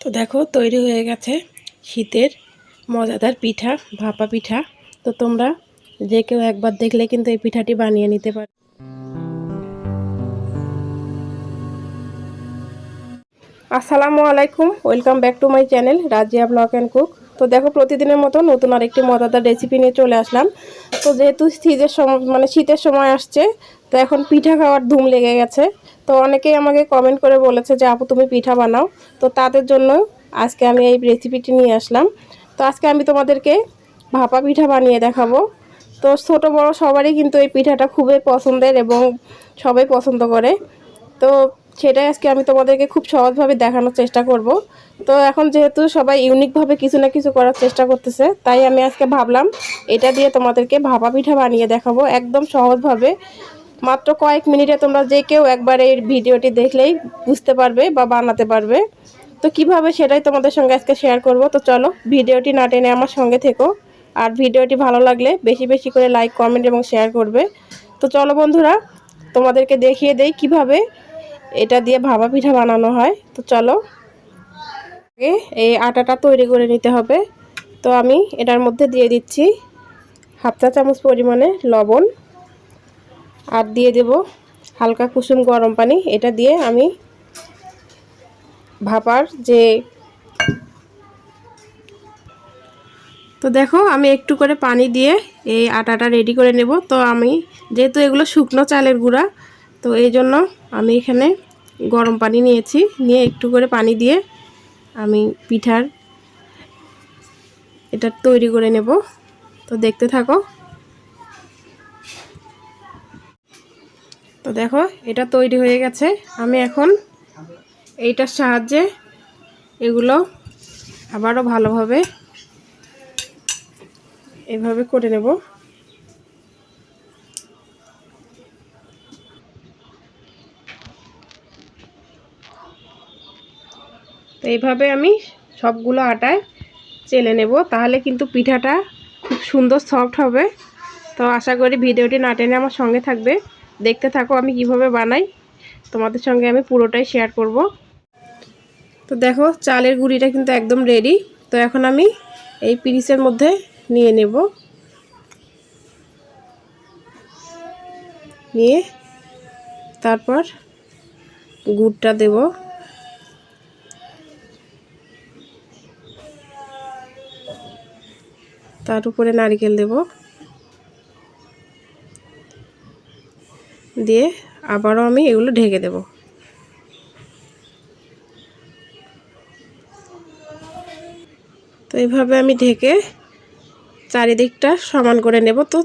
তো দেখো, তৈরি হয়ে গেছে শীতের মজাদার পিঠা, ভাপা পিঠা। তো তোমরা যে কেউ একবার দেখলে কিন্তু এই পিঠাটি বানিয়ে নিতে পারো। আসসালামু আলাইকুম, welcome back to my channel Razia blog and cook. তো দেখো, প্রতিদিনের মতো নতুন আরেকটি মজাদার রেসিপি নিয়ে চলে আসলাম। তো যেহেতু শীতের সময় মানে শীতের সময় আসছে, তো এখন পিঠা খাওয়ার ধুম লেগে গেছে। তো অনেকেই আমাকে কমেন্ট করে বলেছে যে, আপু, তুমি পিঠা বানাও। তো তাদের জন্য আজকে আমি এই রেসিপিটি নিয়ে আসলাম। তো আজকে আমি তোমাদেরকে ভাপা পিঠা বানিয়ে দেখাবো। তো ছোট, বড় সবারই কিন্তু এই পিঠাটা খুবই পছন্দের এবং সবাই পছন্দ করে। তো সেটাই আজকে আমি তোমাদেরকে খুব সহজভাবে দেখানোর চেষ্টা করব। তো এখন যেহেতু সবাই ইউনিকভাবে কিছু না কিছু করার চেষ্টা করতেছে, তাই আমি আজকে ভাবলাম এটা দিয়ে তোমাদেরকে ভাপা পিঠা বানিয়ে দেখাবো একদম সহজভাবে। মাত্র কয়েক মিনিটে তোমরা যে কেউ একবার এই ভিডিওটি দেখলেই বুঝতে পারবে বা বানাতে পারবে। তো কীভাবে সেটাই তোমাদের সঙ্গে আজকে শেয়ার করব। তো চলো ভিডিওটি না টেনে আমার সঙ্গে থেকো। আর ভিডিওটি ভালো লাগলে বেশি বেশি করে লাইক কমেন্ট এবং শেয়ার করবে। তো চলো বন্ধুরা, তোমাদেরকে দেখিয়ে দেই কীভাবে এটা দিয়ে ভাপা পিঠা বানানো হয়। তো চলো এই আটাটা তৈরি করে নিতে হবে। তো আমি এটার মধ্যে দিয়ে দিচ্ছি হাফ চা চামচ পরিমাণে লবণ। আর দিয়ে দেব হালকা কুসুম গরম পানি। এটা দিয়ে আমি ভাপার যে তো দেখো, আমি একটু করে পানি দিয়ে এই আটাটা রেডি করে নেব। তো আমি যেহেতু এগুলো শুকনো চালের গুঁড়া, তো এই জন্য আমি এখানে গরম পানি নিয়েছি। নিয়ে একটু করে পানি দিয়ে আমি পিঠার এটা তৈরি করে নেব। তো দেখতে থাকো। তো দেখো, এটা তৈরি হয়ে গেছে। আমি এখন এইটার সাহায্যে এগুলো আবারও ভালোভাবে এভাবে করে নেব। তো এইভাবে আমি সবগুলো আটায় চেলে নেব, তাহলে কিন্তু পিঠাটা খুব সুন্দর সফট হবে। তো আশা করি ভিডিওটি না টেনে আমার সঙ্গে থাকবে। দেখতে থাকো আমি কীভাবে বানাই। তোমাদের সঙ্গে আমি পুরোটাই শেয়ার করব। তো দেখো, চালের গুঁড়িটা কিন্তু একদম রেডি তো এখন আমি এই পিরিসের মধ্যে নিয়ে নেব। নিয়ে তারপর গুড়টা দেব। তার উপরে নারিকেল দেব। দিয়ে আবারও আমি এগুলো ঢেকে দেব। তো এইভাবে আমি ঢেকে চারিদিকটা সমান করে নেব। তো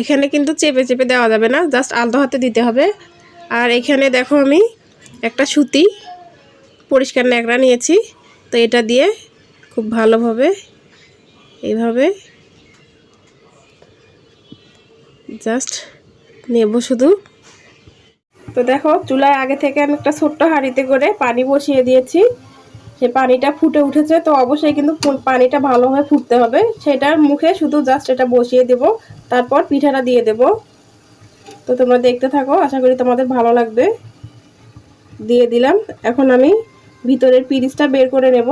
এখানে কিন্তু চেপে চেপে দেওয়া যাবে না, জাস্ট আলতো হাতে দিতে হবে। আর এখানে দেখো আমি একটা সুতি পরিষ্কার ন্যাকড়া নিয়েছি। তো এটা দিয়ে খুব ভালোভাবে এইভাবে জাস্ট নেব শুধু। তো দেখো, চুলায় আগে থেকে আমি একটা ছোট্ট হাঁড়িতে করে পানি বসিয়ে দিয়েছি। সে পানিটা ফুটে উঠেছে, তো অবশ্যই কিন্তু পানিটা ভালোভাবে ফুটতে হবে। সেটার মুখে শুধু জাস্ট এটা বসিয়ে দেব, তারপর পিঠাটা দিয়ে দেব। তো তোমরা দেখতে থাকো, আশা করি তোমাদের ভালো লাগবে। দিয়ে দিলাম, এখন আমি ভিতরের পিরিচটা বের করে নেব।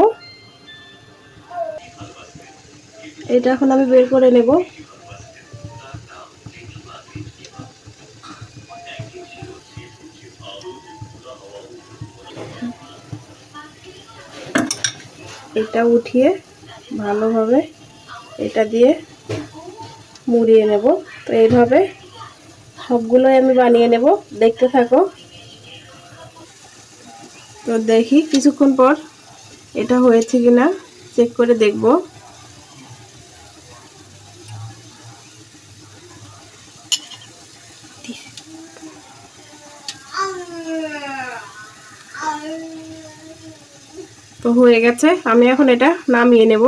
এটা এখন আমি বের করে নেব। এটা উঠিয়ে ভালোভাবে এটা দিয়ে মুড়িয়ে নেব। তো এইভাবে সবগুলোই আমি বানিয়ে নেব। দেখতে থাকো। তো দেখি কিছুক্ষণ পর এটা হয়েছে কিনা। চেক করে দেখব। তো হয়ে গেছে। আমি এখন এটা নামিয়ে নেব।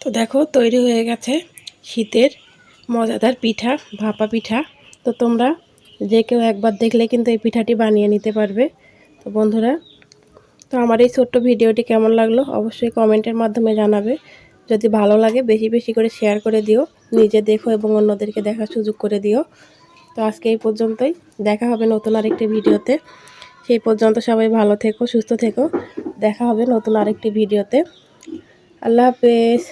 তো দেখো, তৈরি হয়ে গেছে শীতের মজাদার পিঠা, ভাপা পিঠা। তো তোমরা যে কেউ একবার দেখলে কিন্তু এই পিঠাটি বানিয়ে নিতে পারবে। তো বন্ধুরা, তো আমার এই ছোট্ট ভিডিওটি কেমন লাগল অবশ্যই কমেন্টের মাধ্যমে জানাবে। যদি ভালো লাগে, বেশি বেশি করে শেয়ার করে দিও। নিজে দেখো এবং অন্যদেরকে দেখার সুযোগ করে দিও। তো আজকে এই পর্যন্তই। দেখা হবে নতুন আরেকটি ভিডিওতে। সেই পর্যন্ত সবাই ভালো থেকো সুস্থ থেকো। দেখা হবে নতুন আরেকটি ভিডিওতে। আল্লাহ হাফেজ।